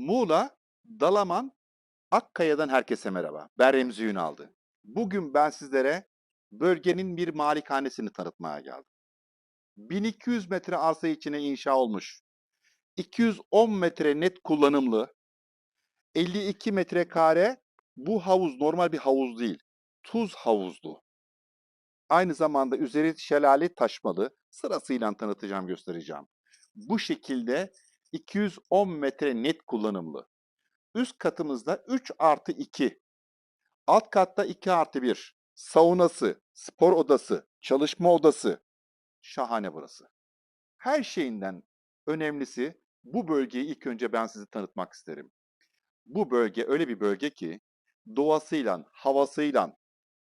Muğla, Dalaman, Akkaya'dan herkese merhaba. Ben Remzi Ünaldı. Bugün ben sizlere bölgenin bir malikanesini tanıtmaya geldim. 1200 metre arsa içine inşa olmuş. 210 metre net kullanımlı. 52 metrekare bu havuz normal bir havuz değil. Tuz havuzlu. Aynı zamanda üzeri şelale taşmalı. Sırasıyla tanıtacağım, göstereceğim. Bu şekilde 210 metre net kullanımlı. Üst katımızda 3 artı 2. Alt katta 2 artı 1. Saunası, spor odası, çalışma odası. Şahane burası. Her şeyinden önemlisi bu bölgeyi ilk önce ben size tanıtmak isterim. Bu bölge öyle bir bölge ki doğasıyla, havasıyla,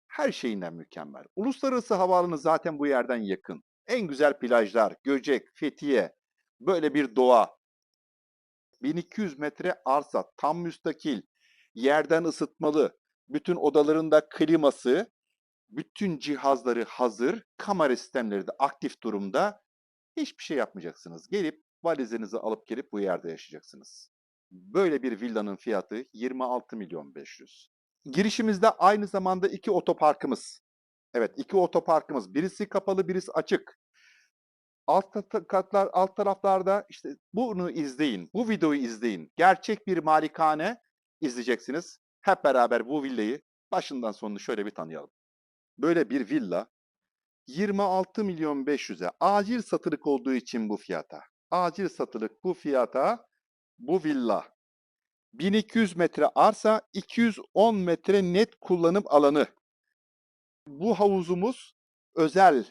her şeyinden mükemmel. Uluslararası havaalanı zaten bu yerden yakın. En güzel plajlar, Göcek, Fethiye, böyle bir doğa. 1200 metre arsa, tam müstakil, yerden ısıtmalı, bütün odalarında kliması, bütün cihazları hazır, kamera sistemleri de aktif durumda. Hiçbir şey yapmayacaksınız. Gelip valizinizi alıp gelip bu yerde yaşayacaksınız. Böyle bir villanın fiyatı 26 milyon 500. Girişimizde aynı zamanda iki otoparkımız. Evet iki otoparkımız. Birisi kapalı birisi açık. Alt kat- katlar, alt taraflarda işte bunu izleyin. Bu videoyu izleyin. Gerçek bir malikane izleyeceksiniz. Hep beraber bu villayı başından sonuna şöyle bir tanıyalım. Böyle bir villa 26 milyon 500'e acil satılık olduğu için bu fiyata. Acil satılık bu fiyata bu villa 1200 metre arsa, 210 metre net kullanım alanı. Bu havuzumuz özel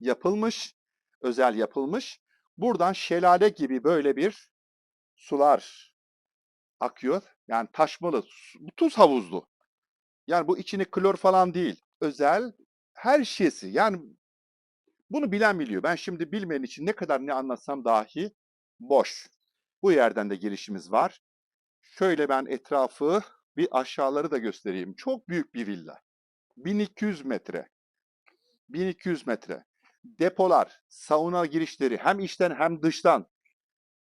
yapılmış, özel yapılmış. Buradan şelale gibi böyle bir sular akıyor. Yani taşmalı, tuz havuzlu. Yani bu içine klor falan değil. Özel her şeysi. Yani bunu bilen biliyor. Ben şimdi bilmeyen için ne kadar ne anlatsam dahi boş. Bu yerden de girişimiz var. Şöyle ben etrafı bir aşağıları da göstereyim. Çok büyük bir villa. 1200 metre. 1200 metre. Depolar, sauna girişleri hem içten hem dıştan.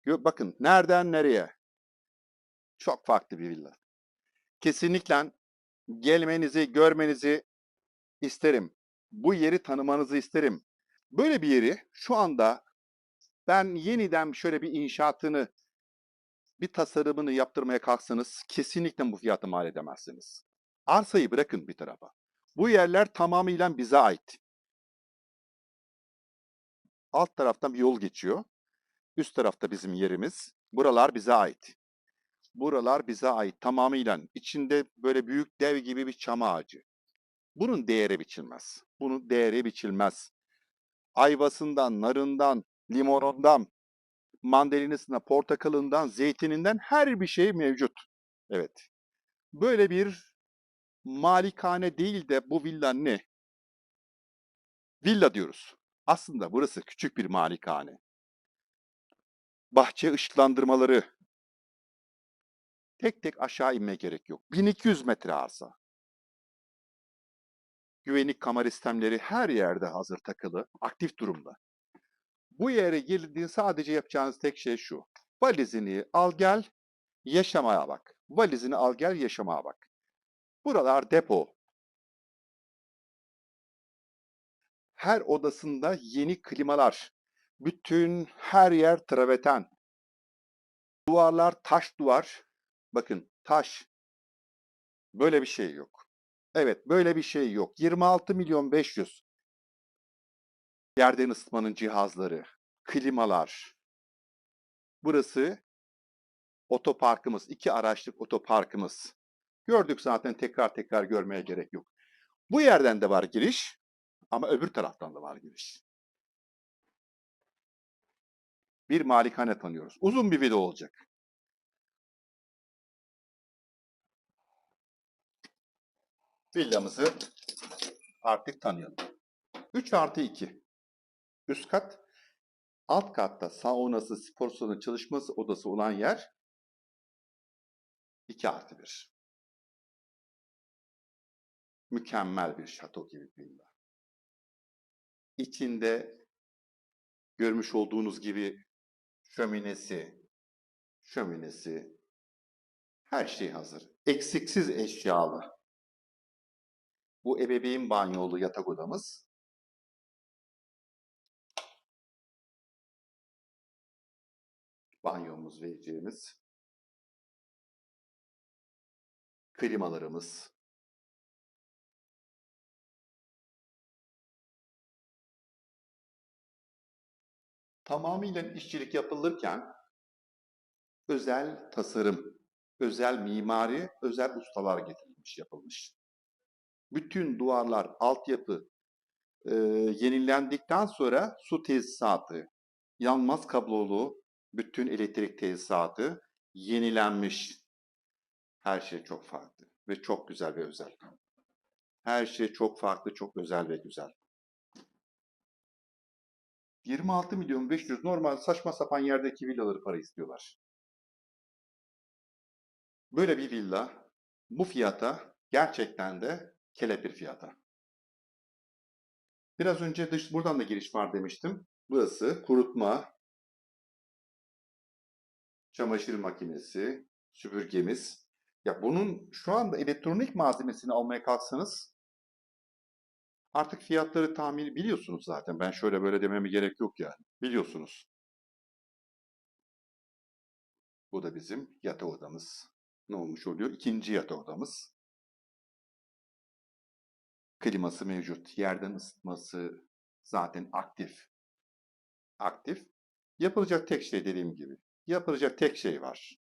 Bakın nereden nereye. Çok farklı bir villa. Kesinlikle gelmenizi, görmenizi isterim. Bu yeri tanımanızı isterim. Böyle bir yeri şu anda ben yeniden şöyle bir inşaatını bir tasarımını yaptırmaya kalksanız kesinlikle bu fiyata mal edemezsiniz. Arsayı bırakın bir tarafa. Bu yerler tamamıyla bize ait. Alt taraftan bir yol geçiyor. Üst tarafta bizim yerimiz. Buralar bize ait. Buralar bize ait tamamıyla. İçinde böyle büyük dev gibi bir çam ağacı. Bunun değeri biçilmez. Bunun değeri biçilmez. Ayvasından, narından, limonundan, mandalinasına, portakalından, zeytininden her bir şey mevcut. Evet. Böyle bir malikane değil de bu villa ne? Villa diyoruz. Aslında burası küçük bir malikane. Bahçe ışıklandırmaları. Tek tek aşağı inmeye gerek yok. 1200 metre arsa. Güvenlik kamera sistemleri her yerde hazır takılı, aktif durumda. Bu yere girdiğin sadece yapacağınız tek şey şu. Valizini al gel, yaşamaya bak. Valizini al gel, yaşamaya bak. Buralar depo. Her odasında yeni klimalar. Bütün her yer traveten. Duvarlar taş duvar. Bakın taş. Böyle bir şey yok. Evet böyle bir şey yok. 26 milyon 500. Yerden ısıtmanın cihazları, klimalar. Burası otoparkımız, iki araçlık otoparkımız. Gördük zaten tekrar tekrar görmeye gerek yok. Bu yerden de var giriş ama öbür taraftan da var giriş. Bir malikane tanıyoruz. Uzun bir video olacak. Villamızı artık tanıyalım. 3 artı 2. Üst kat. Alt katta saunası, spor salonu, çalışması odası olan yer 2 artı 1. Mükemmel bir şato gibi bir villa. İçinde görmüş olduğunuz gibi şöminesi, şöminesi, Her şey hazır. Eksiksiz eşyalı. Bu ebeveyn banyolu yatak odamız. Banyomuz vereceğimiz. Klimalarımız. Tamamıyla işçilik yapılırken özel tasarım, özel mimari, özel ustalar getirilmiş, yapılmış. Bütün duvarlar, altyapı e, yenilendikten sonra su tesisatı, yanmaz kablolu bütün elektrik tesisatı yenilenmiş. Her şey çok farklı ve çok güzel ve özel. Her şey çok farklı, çok özel ve güzel. 26 milyon 500 normal saçma sapan yerdeki villaları para istiyorlar. Böyle bir villa bu fiyata gerçekten de kelepir fiyata. Biraz önce dış buradan da giriş var demiştim. Burası kurutma, çamaşır makinesi, süpürgemiz. Ya bunun şu anda elektronik malzemesini almaya kalksanız artık fiyatları tahmini biliyorsunuz zaten. Ben şöyle böyle dememe gerek yok yani. Biliyorsunuz. Bu da bizim yatak odamız. Ne olmuş oluyor? İkinci yatak odamız. Kliması mevcut. Yerden ısıtması zaten aktif. Aktif. Yapılacak tek şey dediğim gibi. Yapılacak tek şey var.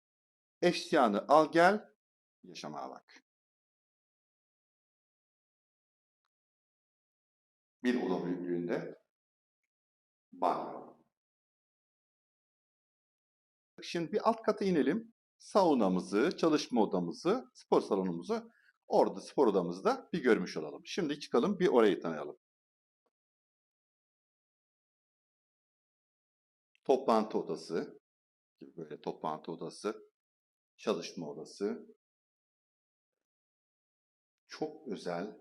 Eşyanı al gel, yaşamaya bak. Bir oda büyüklüğünde banyo. Şimdi bir alt kata inelim. Saunamızı, çalışma odamızı, spor salonumuzu orada spor odamızda bir görmüş olalım. Şimdi çıkalım bir orayı tanıyalım. Toplantı odası, böyle toplantı odası, çalışma odası. Çok özel,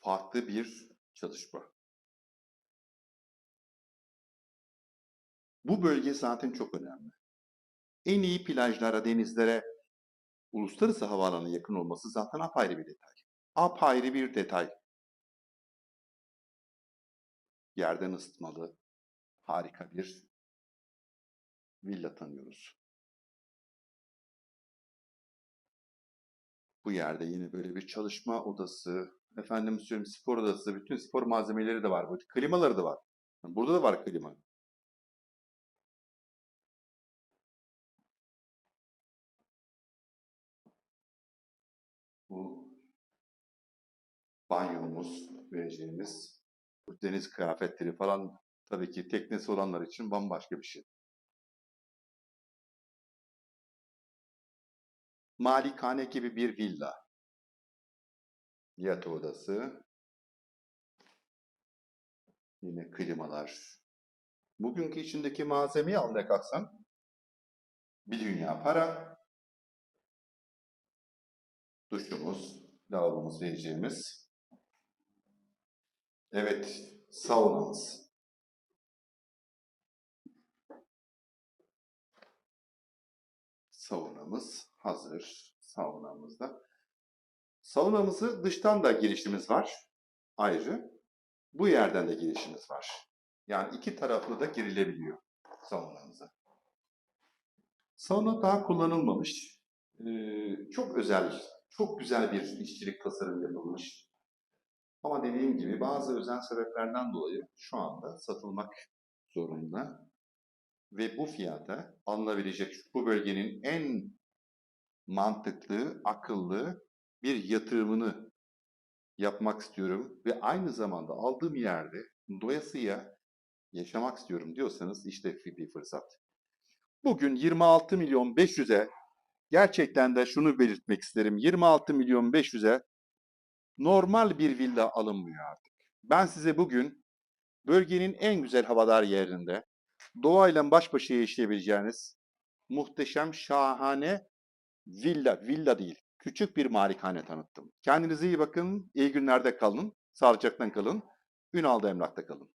farklı bir çalışma. Bu bölge zaten çok önemli. En iyi plajlara, denizlere, uluslararası havaalanına yakın olması zaten apayrı bir detay. Apayrı bir detay. Yerden ısıtmalı, harika bir villa tanıyoruz. Bu yerde yine böyle bir çalışma odası, efendim söyleyeyim spor odası, bütün spor malzemeleri de var. Klimaları da var. Burada da var klima. Bu banyomuz vereceğimiz bu deniz kıyafetleri falan tabii ki teknesi olanlar için bambaşka bir şey. Malikane gibi bir villa. Yatak odası. Yine klimalar. Bugünkü içindeki malzemeyi almaya kalksan bir dünya para. Duşumuz, lavabomuz vereceğimiz. Evet, saunamız. Saunamız hazır. Saunamızda. Saunamızı dıştan da girişimiz var. Ayrı. Bu yerden de girişimiz var. Yani iki taraflı da girilebiliyor saunamıza. Sauna daha kullanılmamış. Ee, çok özel, çok güzel bir işçilik tasarım yapılmış. Ama dediğim gibi bazı özel sebeplerden dolayı şu anda satılmak zorunda. Ve bu fiyata alınabilecek bu bölgenin en mantıklı, akıllı bir yatırımını yapmak istiyorum ve aynı zamanda aldığım yerde doyasıya yaşamak istiyorum diyorsanız işte bir fırsat. Bugün 26 milyon 500'e gerçekten de şunu belirtmek isterim. 26 milyon 500'e normal bir villa alınmıyor artık. Ben size bugün bölgenin en güzel havadar yerinde doğayla baş başa yaşayabileceğiniz muhteşem, şahane villa, villa değil, küçük bir malikane tanıttım. Kendinize iyi bakın, iyi günlerde kalın, sağlıcakla kalın, Ünal'da Emlak'ta kalın.